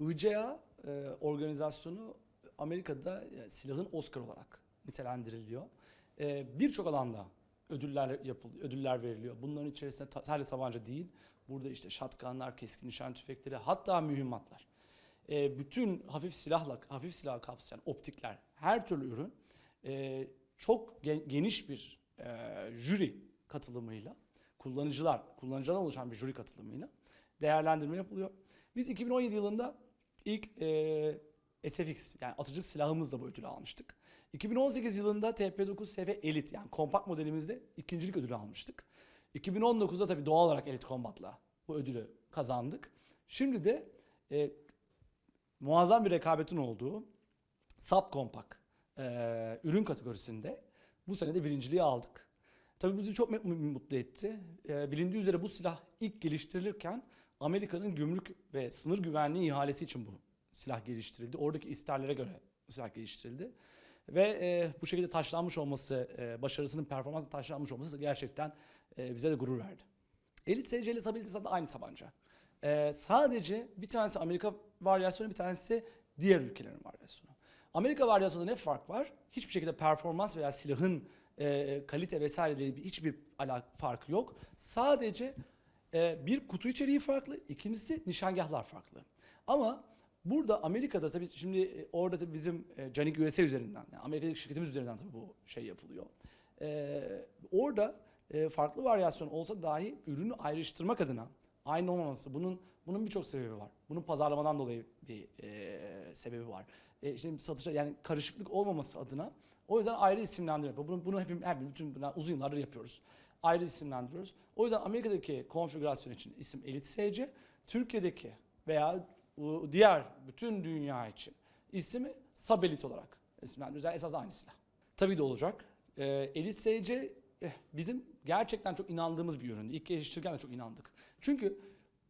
ICA e, organizasyonu Amerika'da e, silahın Oscar olarak nitelendiriliyor. E, Birçok alanda ödüller yapılıyor, ödüller veriliyor. Bunların içerisinde ta- sadece tabanca değil, burada işte şatkanlar, keskin nişan tüfekleri, hatta mühimmatlar. E, bütün hafif silahla, hafif silah kapsayan optikler, her türlü ürün e, çok gen- geniş bir e, jüri katılımıyla, kullanıcılar, kullanıcıdan oluşan bir jüri katılımıyla değerlendirme yapılıyor. Biz 2017 yılında ilk e, SFX yani atıcılık silahımızla bu ödülü almıştık. 2018 yılında TP9SF Elite yani kompakt modelimizde ikincilik ödülü almıştık. 2019'da tabii doğal olarak Elite Combat'la bu ödülü kazandık. Şimdi de e, muazzam bir rekabetin olduğu subkompakt e, ürün kategorisinde bu sene de birinciliği aldık. Tabii bizi çok mu- mutlu etti. E, bilindiği üzere bu silah ilk geliştirilirken Amerika'nın gümrük ve sınır güvenliği ihalesi için bu silah geliştirildi. Oradaki isterlere göre silah geliştirildi. Ve e, bu şekilde taşlanmış olması, e, başarısının performansının taşlanmış olması gerçekten e, bize de gurur verdi. Elite SC ile Stability zaten aynı tabanca. Ee, sadece bir tanesi Amerika varyasyonu, bir tanesi diğer ülkelerin varyasyonu. Amerika varyasyonunda ne fark var? Hiçbir şekilde performans veya silahın e, kalite vesaireyle hiçbir alak farkı yok. Sadece e, bir kutu içeriği farklı, ikincisi nişangahlar farklı. Ama burada Amerika'da tabii şimdi e, orada tabii bizim e, Canik USA üzerinden, yani Amerika'daki şirketimiz üzerinden tabii bu şey yapılıyor. Ee, orada e, farklı varyasyon olsa dahi ürünü ayrıştırmak adına aynı olmaması bunun bunun birçok sebebi var. Bunun pazarlamadan dolayı bir e, sebebi var. E, şimdi satışta yani karışıklık olmaması adına o yüzden ayrı isimlendirme. Bunu bunu hepimiz, hepimiz bütün bunlar uzun yıllardır yapıyoruz. Ayrı isimlendiriyoruz. O yüzden Amerika'daki konfigürasyon için isim Elite SC, Türkiye'deki veya diğer bütün dünya için ismi Subelite olarak isimlendiriyoruz. Yani esas aynı silah. Tabii de olacak. Ee, Elite SC eh, bizim gerçekten çok inandığımız bir üründü. İlk geliştirirken de çok inandık. Çünkü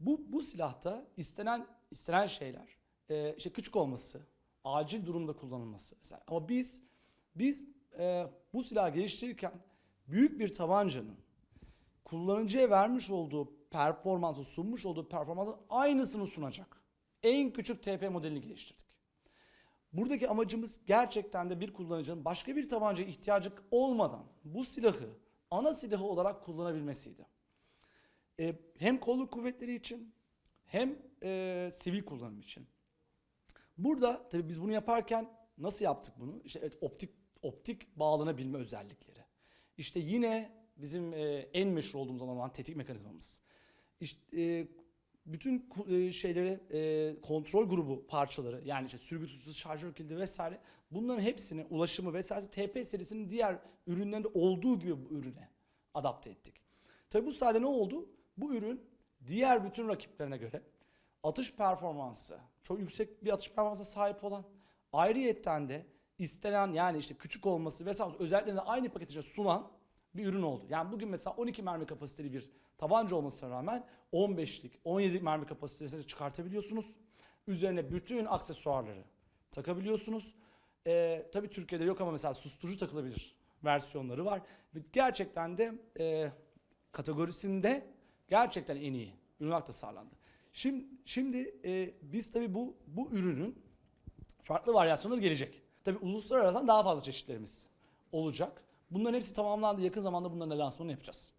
bu bu silahta istenen istenen şeyler e, işte küçük olması, acil durumda kullanılması mesela. Ama biz biz e, bu silahı geliştirirken büyük bir tabancanın kullanıcıya vermiş olduğu performansı, sunmuş olduğu performansın aynısını sunacak. En küçük TP modelini geliştirdik. Buradaki amacımız gerçekten de bir kullanıcının başka bir tabancaya ihtiyacı olmadan bu silahı ana silahı olarak kullanabilmesiydi. Ee, hem kolluk kuvvetleri için hem e, sivil kullanım için. Burada tabii biz bunu yaparken nasıl yaptık bunu? İşte evet, optik optik bağlanabilme özellikleri. İşte yine bizim e, en meşhur olduğumuz alan olan tetik mekanizmamız. İşte e, bütün e, şeyleri e, kontrol grubu parçaları yani işte sürgü tutucusu, şarjör kilidi vesaire bunların hepsini ulaşımı vesaire TP serisinin diğer ürünlerinde olduğu gibi bu ürüne adapte ettik. Tabi bu sayede ne oldu? Bu ürün diğer bütün rakiplerine göre atış performansı, çok yüksek bir atış performansına sahip olan ayrıyetten de istenen yani işte küçük olması vesaire özelliklerini de aynı paket içinde sunan bir ürün oldu. Yani bugün mesela 12 mermi kapasiteli bir tabanca olmasına rağmen 15'lik, 17 mermi kapasitesine çıkartabiliyorsunuz. Üzerine bütün aksesuarları takabiliyorsunuz. Ee, tabii Türkiye'de yok ama mesela susturucu takılabilir versiyonları var. Ve gerçekten de e, kategorisinde gerçekten en iyi ürün olarak tasarlandı. Şimdi, şimdi e, biz tabii bu, bu ürünün farklı varyasyonları gelecek. Tabii uluslararası daha fazla çeşitlerimiz olacak. Bunların hepsi tamamlandı. Yakın zamanda bunların lansmanını yapacağız.